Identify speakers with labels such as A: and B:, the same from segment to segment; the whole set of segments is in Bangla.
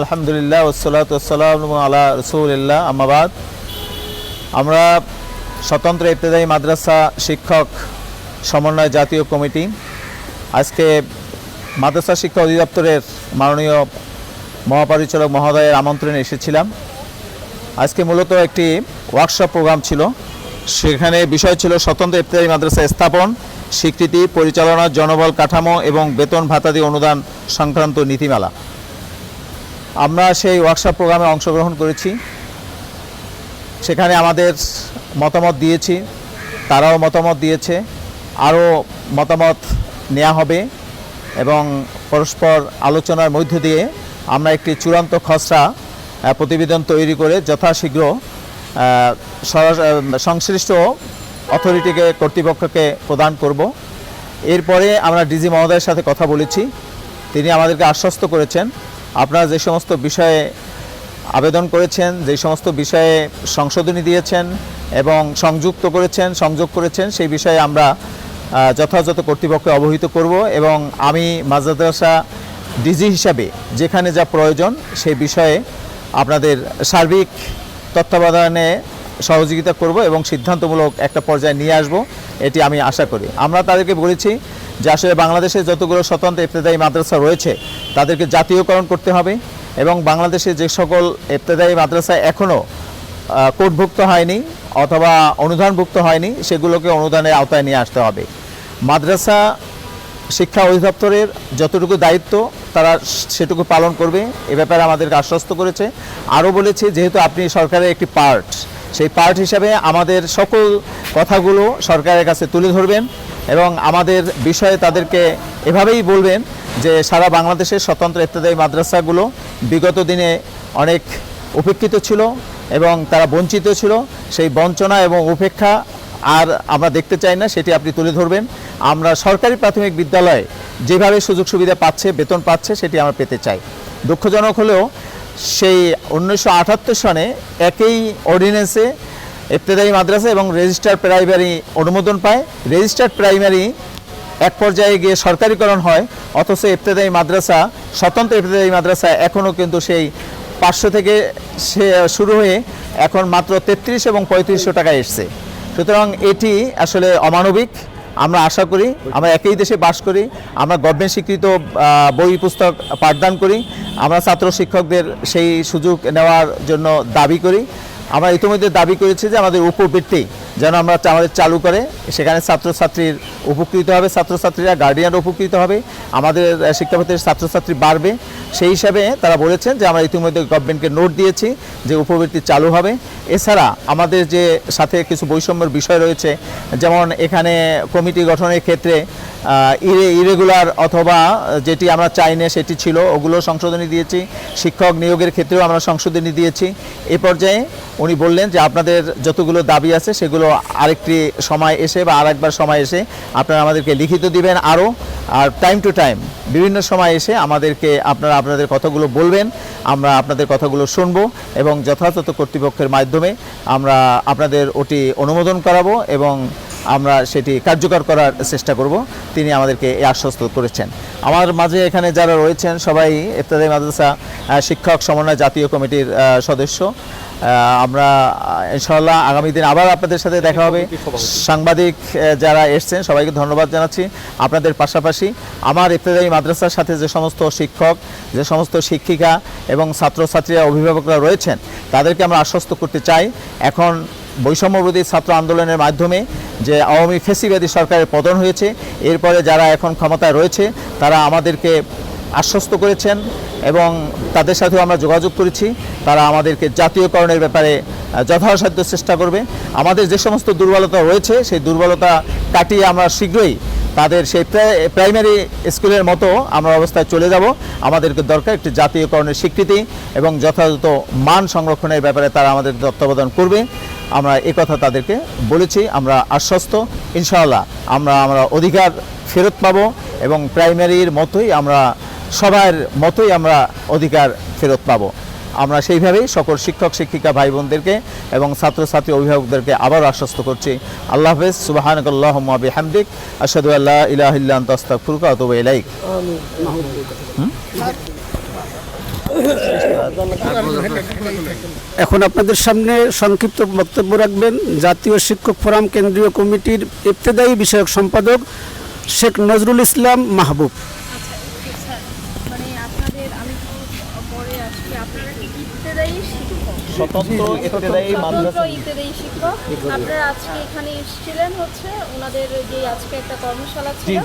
A: আলহামদুলিল্লাহ আমরা স্বতন্ত্র ইবতদায়ী মাদ্রাসা শিক্ষক সমন্বয় জাতীয় কমিটি। আজকে মাদ্রাসা শিক্ষা অধিদপ্তরের মাননীয় মহাপরিচালক মহোদয়ের আমন্ত্রণে এসেছিলাম। আজকে মূলত একটি ওয়ার্কশপ প্রোগ্রাম ছিল। সেখানে বিষয় ছিল স্বতন্ত্র ইবতদায়ী মাদ্রাসা স্থাপন, স্বীকৃতি, পরিচালনা, জনবল কাঠামো এবং বেতন ভাতাদি অনুদান সংক্রান্ত নীতিমালা। আমরা সেই ওয়ার্কশপ প্রোগ্রামে অংশগ্রহণ করেছি। সেখানে আমাদের মতামত দিয়েছি, তারাও মতামত দিয়েছে, আরও মতামত নেওয়া হবে এবং পরস্পর আলোচনার মধ্য দিয়ে আমরা একটি চূড়ান্ত খসড়া প্রতিবেদন তৈরি করে যথাশীঘ্র সংশ্লিষ্ট অথরিটিকে, কর্তৃপক্ষকে প্রদান করব। এরপরে আমরা ডিজি মহোদয়ের সাথে কথা বলেছি। তিনি আমাদেরকে আশ্বস্ত করেছেন আপনারা যে সমস্ত বিষয়ে আবেদন করেছেন, যে সমস্ত বিষয়ে সংশোধনী দিয়েছেন এবং সংযুক্ত করেছেন, সংযোগ করেছেন, সেই বিষয়ে আমরা যথাযথ কর্তৃপক্ষকে অবহিত করব এবং আমি মাদ্রাসা ডিজি হিসাবে যেখানে যা প্রয়োজন, সেই বিষয়ে আপনাদের সার্বিক তত্ত্বাবধানে সহযোগিতা করব এবং সিদ্ধান্তমূলক একটা পর্যায়ে নিয়ে আসব, এটি আমি আশা করি। আমরা তাদেরকে বলেছি যে আসলে বাংলাদেশে যতগুলো স্বতন্ত্র ইবতদায়ী মাদ্রাসা রয়েছে, তাদেরকে জাতীয়করণ করতে হবে এবং বাংলাদেশে যে সকল ইবতদায়ী মাদ্রাসা এখনও কোটভুক্ত হয়নি অথবা অনুদানভুক্ত হয়নি, সেগুলোকে অনুদানের আওতায় নিয়ে আসতে হবে। মাদ্রাসা শিক্ষা অধিদপ্তরের যতটুকু দায়িত্ব, তারা সেটুকু পালন করবে, এ ব্যাপারে আমাদেরকে আশ্বস্ত করেছে। আরও বলেছে, যেহেতু আপনি সরকারের একটি পার্ট সেই পার্ট হিসাবে আমাদের সকল কথাগুলো সরকারের কাছে তুলে ধরবেন এবং আমাদের বিষয়ে তাদেরকে এভাবেই বলবেন যে সারা বাংলাদেশের স্বতন্ত্র ইত্যাদি মাদ্রাসাগুলো বিগত দিনে অনেক উপেক্ষিত ছিল এবং তারা বঞ্চিত ছিল। সেই বঞ্চনা এবং উপেক্ষা আর আমরা দেখতে চাই না, সেটি আপনি তুলে ধরবেন। আমরা সরকারি প্রাথমিক বিদ্যালয়ে যেভাবে সুযোগ সুবিধা পাচ্ছে, বেতন পাচ্ছে, সেটি আমরা পেতে চাই। দুঃখজনক হলেও সেই উনিশশো আটাত্তর সনে একই অর্ডিন্যান্সে ইবতেদায়ী মাদ্রাসা এবং রেজিস্টার প্রাইমারি অনুমোদন পায়। রেজিস্টার্ড প্রাইমারি এক পর্যায়ে গিয়ে সরকারিকরণ হয়, অথচ ইবতেদায়ী মাদ্রাসা, স্বতন্ত্র ইবতেদায়ী মাদ্রাসা এখনও কিন্তু সেই পাঁচশো থেকে সে শুরু হয়ে এখন মাত্র তেত্রিশ এবং পঁয়ত্রিশশো টাকা এসছে। সুতরাং এটি আসলে অমানবিক। আমরা আশা করি, আমরা একই দেশে বাস করি, আমরা গভর্নমেন্ট স্বীকৃত বই পুস্তক পাঠদান করি। আমরা ছাত্র শিক্ষকদের সেই সুযোগ নেওয়ার জন্য দাবি করি। আমরা ইতিমধ্যে দাবি করেছি যে আমাদের উপবৃত্তি যেন আমরা আমাদের চালু করে। সেখানে ছাত্রছাত্রীর উপকৃত হবে ছাত্রছাত্রীরা গার্ডিয়ান উপকৃত হবে আমাদের আহ, শিক্ষাপতির ছাত্রছাত্রী বাড়বে। সেই হিসাবে তারা বলেছেন যে আমরা ইতিমধ্যে গভর্নমেন্টকে নোট দিয়েছি যে উপবৃত্তি চালু হবে। এছাড়া আমাদের যে সাথে কিছু বৈষম্যের বিষয় রয়েছে যেমন এখানে কমিটি গঠনের ক্ষেত্রে ইরে ইরেগুলার অথবা যেটি আমরা চাই না সেটি ছিল ওগুলো সংশোধনী দিয়েছি। শিক্ষক নিয়োগের ক্ষেত্রেও আমরা সংশোধনী দিয়েছি। এ পর্যায়ে উনি বললেন যে আপনাদের যতগুলো দাবি আছে সেগুলো আরেকটি সময় এসে বা আরেকবার সময় এসে আপনারা আমাদেরকে লিখিত দিবেন আরও। আর টাইম টু টাইম বিভিন্ন সময় এসে আমাদেরকে আপনারা আপনাদের কথাগুলো বলবেন, আমরা আপনাদের কথাগুলো শুনব এবং যথাযথ কর্তৃপক্ষের মাধ্যমে আমরা আপনাদের ওটি অনুমোদন করাবো এবং আমরা সেটি কার্যকর করার চেষ্টা করব। তিনি আমাদেরকে এই আশ্বস্ত করেছেন। আমার মাঝে এখানে যারা রয়েছেন সবাই ইত্যাদি মাদ্রাসা শিক্ষক সমন্বয় জাতীয় কমিটির সদস্য। আমরা আহ, ইনশাআল্লাহ আগামী দিন আবার আপনাদের সাথে দেখা হবে। সাংবাদিক যারা এসছেন সবাইকে ধন্যবাদ জানাচ্ছি। আপনাদের পাশাপাশি আমার ইত্যাদি মাদ্রাসার সাথে যে সমস্ত শিক্ষক যে সমস্ত শিক্ষিকা এবং ছাত্রছাত্রীরা অভিভাবকরা রয়েছেন তাদেরকে আমরা আশ্বস্ত করতে চাই। এখন বৈষম্যবিরোধী ছাত্র আন্দোলনের মাধ্যমে যে আওয়ামী ফেসিবাদী সরকারের পতন হয়েছে, এরপরে যারা এখন ক্ষমতায় রয়েছে, তারা আমাদেরকে আশ্বস্ত করেছেন এবং তাদের সাথেও আমরা যোগাযোগ করেছি। তারা আমাদেরকে জাতীয়করণের ব্যাপারে যথাসাধ্য চেষ্টা করবে। আমাদের যে সমস্ত দুর্বলতা রয়েছে, সেই দুর্বলতা কাটিয়ে আমরা শীঘ্রই তাদের সেই প্রাই- প্রাইমারি স্কুলের মতো আমরা অবস্থায় চলে যাব। আমাদেরকে দরকার একটি জাতীয়করণের স্বীকৃতি এবং যথাযথ মান সংরক্ষণের ব্যাপারে তারা আমাদের তত্ত্বাবধান করবে। আমরা এই কথা তাদেরকে বলেছি আমরা আশ্বস্ত। ইনশাআল্লাহ আমরা আমরা অধিকার ফেরত পাবো এবং প্রাইমারির মতোই আমরা সবার মতোই আমরা অধিকার ফেরত পাবো। আমরা সেইভাবেই সকল শিক্ষক শিক্ষিকা ভাই বোনদেরকে এবং ছাত্রছাত্রী অভিভাবকদেরকে আবার আশ্বস্ত করছি। আল্লাহ হাফেজ সুবাহানকাল্লাহ বিহামদিক আসাদু আল্লাহ ইলাহিল্লা আস্তাগফিরুকা ওয়া আতুবু ইলাইক।
B: আমিন। এখন আপনাদের সামনে সংক্ষিপ্ত বক্তব্য রাখবেন জাতীয় শিক্ষক ফোরাম কেন্দ্রীয় কমিটির ইফতেদায়ী বিষয়ক সম্পাদক শেখ নজরুল ইসলাম মাহবুব
C: আচ্ছা মানে আপনাদের আমি একটু পরে আসছি আপনারা কি ইবতেদায়ী শিক্ষক
A: স্বতন্ত্র ইত্তেদায়ী মাদ্রাসা
C: ইবতেদায়ী শিক্ষক। আপনারা আজকে এখানে এসেছিলেন হচ্ছে ওনাদের যে আজকে একটা কর্মশালা ছিল।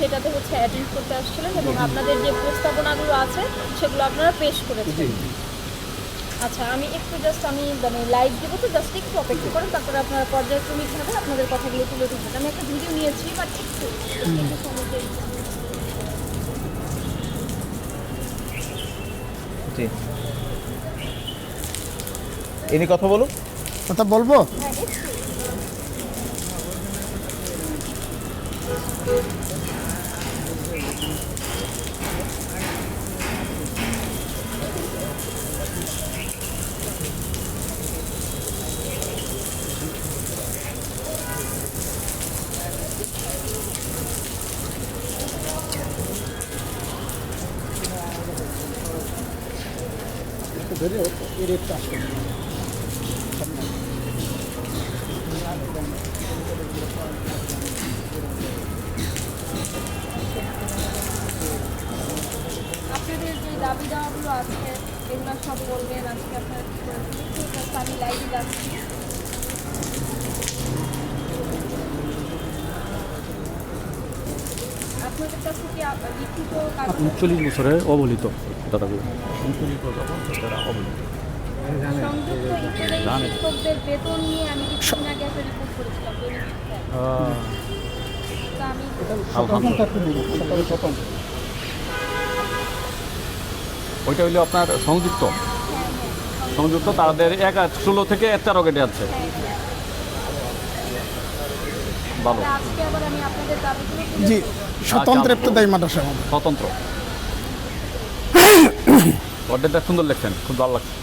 C: সেটাতে হচ্ছে অ্যাটেন্ড করতে আসছিলেন এবং আপনাদের যে প্রস্তাবনাগুলো আছে সেগুলো আপনারা পেশ করেছেন। আচ্ছা আমি একটু জাস্ট আমি মানে লাইভ দেবো তো জাস্ট একটু অপেক্ষা করেন তারপরে আপনারা পর্যায়ক্রমিকভাবে আপনাদের কথাগুলো তুলে ধরবেন। আমি একটা ভিডিও নিয়েছি বাট একটু
A: জি। ইনি কথা বলুন
B: কথা বলব?
C: হ্যাঁ একটু আপনাদের আছে এগুলো সব বলবেন আজকে আপনারা কি করেছেন একটু আমি লাইভে যাচ্ছি। আপনাদের কাছে কি আপ- লিখিত কাগজ
D: উনচল্লিশ বছরের অবহেলিত দাদাগুলো।
C: শিক্ষকদের বেতন নিয়ে আমি কিছুদিন আগে একটা রিপোর্ট করেছিলাম দৈনিক শিক্ষায়। তা আমি
D: ওইটা হইল আপনার সংযুক্ত। সংযুক্ত তাদের এক ষোলো থেকে এক তেরো কেটে আছে। ভালো।
C: তা আজকে আবার আমি আপনাদের দাবিগুলো তুলে
B: জি স্বতন্ত্র ইবতেদায়ী মাদ্রাসা আমাদের।
D: স্বতন্ত্র। অর্ডারটা সুন্দর লিখছেন খুব ভালো লাগছে।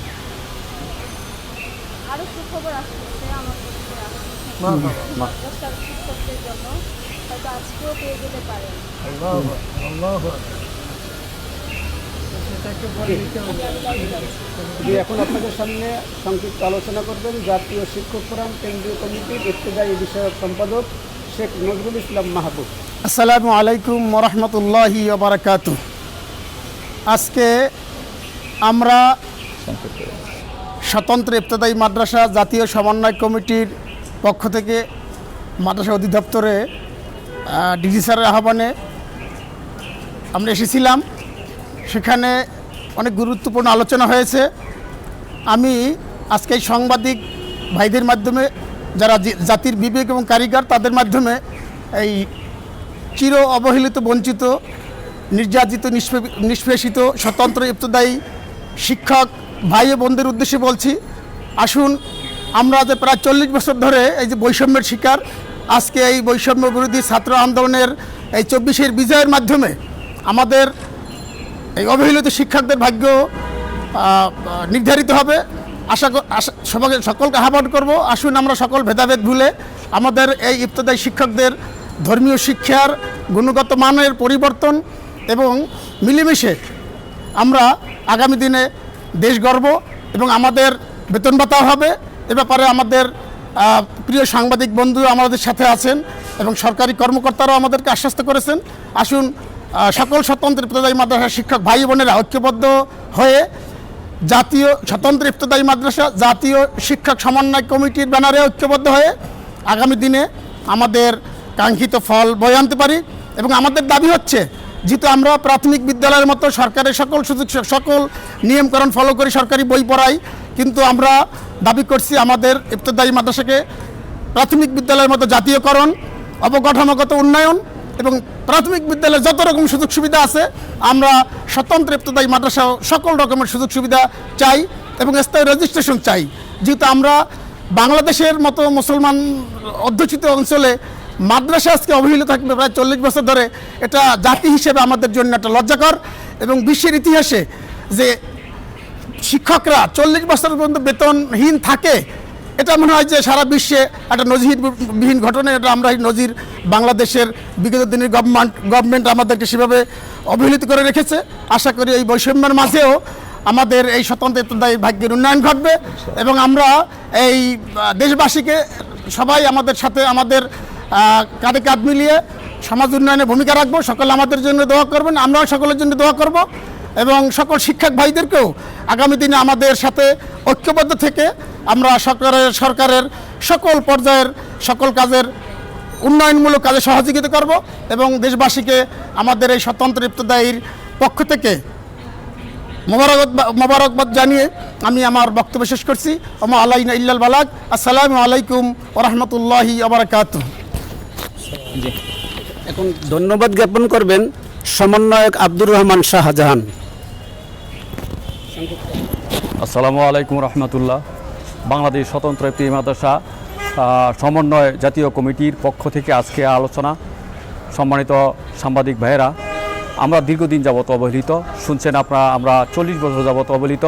C: আরও সুখবর আসছে আমার কাছে আসছে।
D: মা।
C: মাদ্রাসার শিক্ষকদের জন্য হয়তো আজকেও পেয়ে যেতে পারেন
B: জি এখন আপনাদের সামনে সংক্ষিপ্ত আলোচনা করবেন জাতীয় শিক্ষক ফোরাম কেন্দ্রীয় কমিটির ইবতেদায়ী বিষয়ক সম্পাদক শেখ নজরুল ইসলাম মাহবুব। আসসালামু আলাইকুম রহমতুল্লাহি বারাকাত আজকে আমরা স্বতন্ত্র ইবতদায়ী মাদ্রাসা জাতীয় সমন্বয় কমিটির পক্ষ থেকে মাদ্রাসা অধিদপ্তরে ডিজি স্যারের আহ্বানে আমরা এসেছিলাম। সেখানে অনেক গুরুত্বপূর্ণ আলোচনা হয়েছে। আমি আজকে এই সাংবাদিক ভাইদের মাধ্যমে, যারা জাতির বিবেক এবং কারিগর, তাদের মাধ্যমে এই চির অবহেলিত, বঞ্চিত, নির্যাতিত নিষ্পেষিত, স্বতন্ত্র, ইবতদায়ী শিক্ষক ভাই ও বোনদের উদ্দেশ্যে বলছি, আসুন আমরা যে প্রায় চল্লিশ বছর ধরে এই যে বৈষম্যের শিকার, আজকে এই বৈষম্য বিরোধী ছাত্র আন্দোলনের এই চব্বিশের বিজয়ের মাধ্যমে আমাদের এই অবহেলিত শিক্ষকদের ভাগ্য নির্ধারিত হবে। আশা সবাইকে সকলকে আহ্বান করব। আসুন আমরা সকল ভেদাভেদ ভুলে আমাদের এই ইবতদায়ী শিক্ষকদের ধর্মীয় শিক্ষার গুণগত মানের পরিবর্তন এবং মিলেমিশে আমরা আগামী দিনে দেশ গর্ব এবং আমাদের বেতন ভাতাও হবে। এ ব্যাপারে আমাদের প্রিয় সাংবাদিক বন্ধু আমাদের সাথে আছেন এবং সরকারি কর্মকর্তারাও আমাদেরকে আশ্বস্ত করেছেন। আসুন সকল স্বতন্ত্র ইবতদায়ী মাদ্রাসার শিক্ষক ভাই বোনেরা ঐক্যবদ্ধ হয়ে জাতীয়, স্বতন্ত্র ইবতদায়ী মাদ্রাসা, জাতীয় শিক্ষক সমন্বয় কমিটির ব্যানারে ঐক্যবদ্ধ হয়ে আগামী দিনে আমাদের কাঙ্ক্ষিত ফল বয়ে আনতে পারি এবং আমাদের দাবি হচ্ছে, যেহেতু আমরা প্রাথমিক বিদ্যালয়ের মতো সরকারের সকল সুযোগ, সকল নিয়মকরণ ফলো করে, সরকারি বই পড়াই, কিন্তু আমরা দাবি করছি আমাদের ইবতদায়ী মাদ্রাসাকে প্রাথমিক বিদ্যালয়ের মতো জাতীয়করণ, অবকাঠামোগত উন্নয়ন এবং প্রাথমিক বিদ্যালয়ে যত রকম সুযোগ সুবিধা আছে, আমরা স্বতন্ত্র ইবতদায়ী মাদ্রাসা সকল রকমের সুযোগ সুবিধা চাই এবং স্থায়ী রেজিস্ট্রেশন চাই। যেহেতু আমরা বাংলাদেশের মতো মুসলমান অধ্যুষিত অঞ্চলে মাদ্রাসা আজকে অবহেলিত থাকবে প্রায় চল্লিশ বছর ধরে, এটা জাতি হিসেবে আমাদের জন্য একটা লজ্জাকর এবং বিশ্বের ইতিহাসে যে শিক্ষকরা চল্লিশ বছর পর্যন্ত বেতনহীন থাকে এটা মনে হয় যে সারা বিশ্বে একটা নজিরবিহীন ঘটনা, এটা আমরা নজির বাংলাদেশের বিগত দিনের গভর্নমেন্ট গভর্নমেন্ট আমাদেরকে সেভাবে অবহেলিত করে রেখেছে। আশা করি এই বৈষম্যের মাঝেও আমাদের এই স্বতন্ত্র ইত্যাদি ভাগ্যের উন্নয়ন ঘটবে এবং আমরা এই দেশবাসীকে সবাই আমাদের সাথে, আমাদের কাঁধে কাঁধ মিলিয়ে সমাজ উন্নয়নে ভূমিকা রাখব। সকলে আমাদের জন্য দোয়া করবেন, আমরাও সকলের জন্য দোয়া করব এবং সকল শিক্ষক ভাইদেরকেও আগামী দিনে আমাদের সাথে ঐক্যবদ্ধ থেকে আমরা সরকারের সরকারের সকল পর্যায়ের সকল কাজের উন্নয়নমূলক কাজে সহযোগিতা করব এবং দেশবাসীকে আমাদের এই স্বতন্ত্র ইফতদায়ীর পক্ষ থেকে মোবারকবাদ মোবারকবাদ জানিয়ে আমি আমার বক্তব্য শেষ করছি। ওমা আলাইনা ইল্লাল বালাক আসসালামু আলাইকুম ওরহমতুল্লাহি আবরকাত
E: এখন ধন্যবাদ জ্ঞাপন করবেন সমন্বয়ক আব্দুর রহমান শাহজাহান।
D: আসসালামু আলাইকুম রহমতুল্লাহ বাংলাদেশ স্বতন্ত্র একটি মাদ্রাসা সমন্বয় জাতীয় কমিটির পক্ষ থেকে আজকে আলোচনা। সম্মানিত সাংবাদিক ভাইয়েরা, আমরা দীর্ঘদিন যাবত অবহেলিত। শুনছেন আপনারা, আমরা চল্লিশ বছর যাবত অবহেলিত।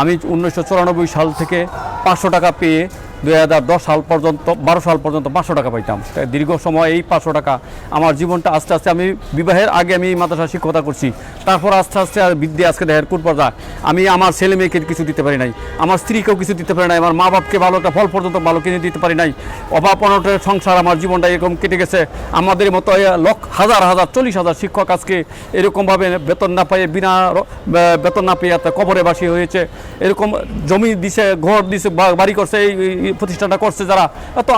D: আমি উনিশশো চুরানব্বই সাল থেকে পাঁচশো টাকা পেয়ে দুই হাজার দশ সাল পর্যন্ত, বারো সাল পর্যন্ত পাঁচশো টাকা পাইতাম। দীর্ঘ সময় এই পাঁচশো টাকা আমার জীবনটা আস্তে আস্তে আমি বিবাহের আগে আমি মাদ্রাসা শিক্ষকতা করছি। তারপর আস্তে আস্তে আর বৃদ্ধি আজকে দেহের কুট পর্যায়ে আমি আমার ছেলে মেয়েকে কিছু দিতে পারি নাই। আমার স্ত্রীকেও কিছু দিতে পারি নাই। আমার মা বাপকে ভালো একটা ফল পর্যন্ত ভালো কিনে দিতে পারি নাই। অভাব অনটনের সংসার আমার জীবনটা এরকম কেটে গেছে। আমাদের মতো লক্ষ, হাজার হাজার, চল্লিশ হাজার শিক্ষক আজকে এরকমভাবে বেতন না পেয়ে বিনা বেতন না পেয়ে একটা কবরে বাসী হয়েছে। এরকম জমি দিছে, ঘর দিছে বাড়ি করছে এই প্রতিষ্ঠানটা করছে যারা এত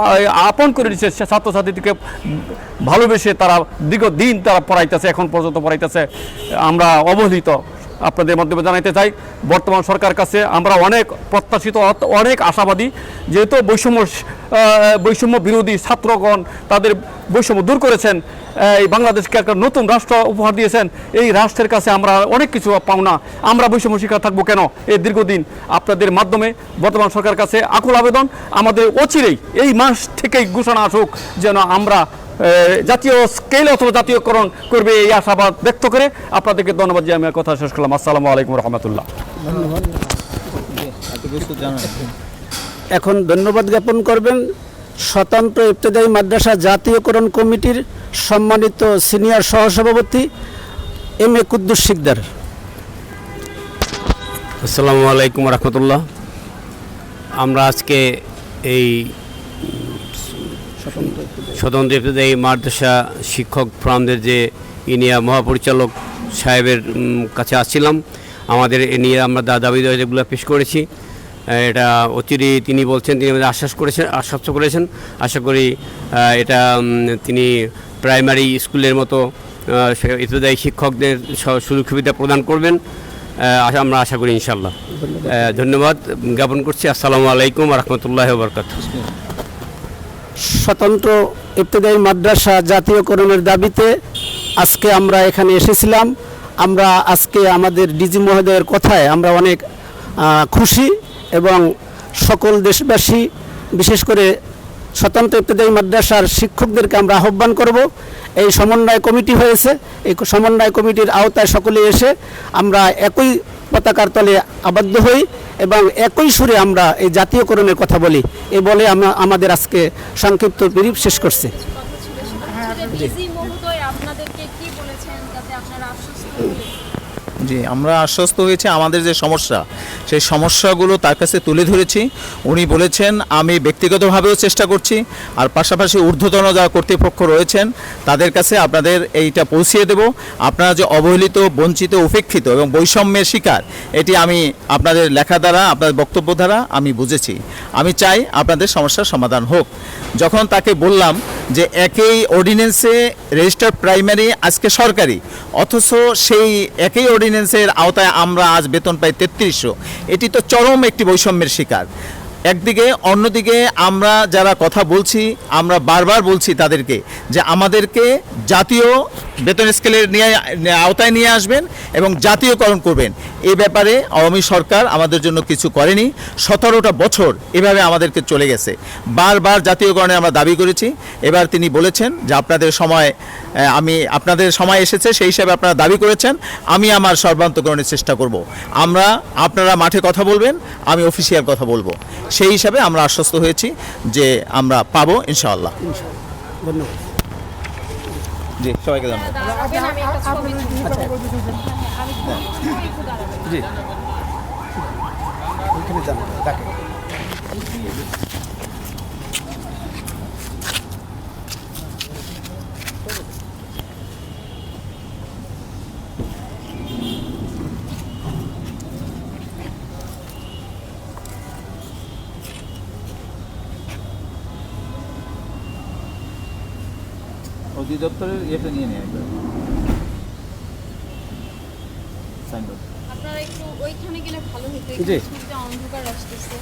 D: আপন করে দিচ্ছে সে ছাত্রছাত্রীদেরকে ভালোবেসে তারা দীর্ঘদিন তারা পড়াইতেছে, এখন পর্যন্ত পড়াইতেছে। আমরা অবহেলিত আপনাদের মাধ্যমে জানাইতে চাই, বর্তমান সরকার কাছে আমরা অনেক প্রত্যাশিত, অনেক আশাবাদী, যেহেতু বৈষম্য বৈষম্য বিরোধী ছাত্রগণ তাদের বৈষম্য দূর করেছেন এই বাংলাদেশকে একটা নতুন রাষ্ট্র উপহার দিয়েছেন। এই রাষ্ট্রের কাছে আমরা অনেক কিছু পাওনা আমরা বৈষম্য শিকার থাকব কেন? এই দীর্ঘদিন আপনাদের মাধ্যমে বর্তমান সরকার কাছে আকুল আবেদন। আমাদের অচিরেই এই মাস থেকেই ঘোষণা আসুক যেন আমরা জাতীয় স্কেল অথবা জাতীয়করণ করবে এই আশাবাদ ব্যক্ত করে আপনাদেরকে ধন্যবাদ দিয়ে আমি কথা শেষ করলাম। আসসালামু আলাইকুম রহমতুল্লাহ।
E: এখন ধন্যবাদ জ্ঞাপন করবেন স্বতন্ত্র ইবতদায়ী মাদ্রাসা জাতীয়করণ কমিটির সম্মানিত সিনিয়র সহসভাপতি এম এ কুদ্দুস শিকদার।
F: আসসালামু আলাইকুম রহমতুল্লাহ। আমরা আজকে এই স্বতন্ত্র ইবতদায়ী মাদ্রাসা শিক্ষক ফোরামদের যে ইনিয়া মহাপরিচালক সাহেবের কাছে আসছিলাম। আমাদের এ নিয়ে আমরা দা দাবি দাবি যেগুলো পেশ করেছি। এটা অচিরে তিনি বলছেন তিনি আমাদের আশ্বাস করেছেন আশ্বস্ত করেছেন। আশা করি এটা তিনি প্রাইমারি স্কুলের মতো ইবতদায়ী শিক্ষকদের সুযোগ সুবিধা প্রদান করবেন। আমরা আশা করি ইনশাল্লাহ ধন্যবাদ। জ্ঞাপন করছি আসসালামু আলাইকুম রহমতুল্লাহ বরকাত
E: স্বতন্ত্র ইবতদায়ী মাদ্রাসা জাতীয়করণের দাবিতে আজকে আমরা এখানে এসেছিলাম। আমরা আজকে আমাদের ডিজি মহোদয়ের কথায় আমরা অনেক খুশি। এবং সকল দেশবাসী বিশেষ করে স্বতন্ত্র ইবতদায়ী মাদ্রাসার শিক্ষকদেরকে আমরা আহ্বান করব। এই সমন্বয় কমিটি হয়েছে। এই সমন্বয় কমিটির আওতায় সকলে এসে আমরা একই পতাকার তলে আবদ্ধ হই এবং একই সুরে আমরা এই জাতীয়করণের কথা বলি। এ বলে আমরা আমাদের আজকে সংক্ষিপ্ত বিরিপ শেষ করছি।
C: কথা ছিল সেটা হচ্ছে যে ডিজি মহোদয় আপনাদেরকে কি বলেছেন যাতে আপনারা আশ্বস্ত হন
A: জি, আমরা আশ্বস্ত হয়েছে আমাদের যে সমস্যা, সেই সমস্যাগুলো তার কাছে তুলে ধরেছি। উনি বলেছেন, আমি ব্যক্তিগতভাবেও চেষ্টা করছি, আর পাশাপাশি ঊর্ধ্বতন যারা কর্তৃপক্ষ রয়েছেন, তাদের কাছে আপনাদের এইটা পৌঁছিয়ে দেব। আপনারা যে অবহেলিত, বঞ্চিত, উপেক্ষিত এবং বৈষম্যের শিকার, এটি আমি আপনাদের লেখা দ্বারা, আপনাদের বক্তব্য দ্বারা আমি বুঝেছি। আমি চাই আপনাদের সমস্যার সমাধান হোক। যখন তাকে বললাম যে একই অর্ডিন্যান্সে রেজিস্টার প্রাইমারি আজকে সরকারি, অথচ সেই একই অর্ডিন্যান্সের আওতায় আমরা আজ বেতন পাই তেত্রিশশো। এটি তো চরম একটি বৈষম্যের শিকার। একদিকে, অন্যদিকে আমরা যারা কথা বলছি, আমরা বারবার বলছি তাদেরকে যে আমাদেরকে জাতীয় বেতন স্কেলের নিয়ে, আওতায় নিয়ে আসবেন এবং জাতীয়করণ করবেন। এই ব্যাপারে আওয়ামী সরকার আমাদের জন্য কিছু করেনি। সতেরোটা বছর এভাবে আমাদেরকে চলে গেছে। বারবার জাতীয়করণে আমরা দাবি করেছি। এবার তিনি বলেছেন যে আপনাদের সময় আমি, আপনাদের সময় এসেছে, সেই হিসাবে আপনারা দাবি করেছেন। আমি আমার সর্বান্তকরণের চেষ্টা করব। আমরা, আপনারা মাঠে কথা বলবেন, আমি অফিসিয়াল কথা বলব। সেই হিসাবে আমরা আশ্বস্ত হয়েছি যে আমরা পাবো ইনশাআল্লাহ।
E: ধন্যবাদ।
A: জি সবাইকে ধন্যবাদ।
C: আচ্ছা।
A: জি। অধিদপ্তরের ইয়েটা নিয়ে নিয়ে একবার। সাইনবোর্ড
C: আপনারা একটু ওইখানে গেলে ভালো হতো। অন্ধকার আসতেছে।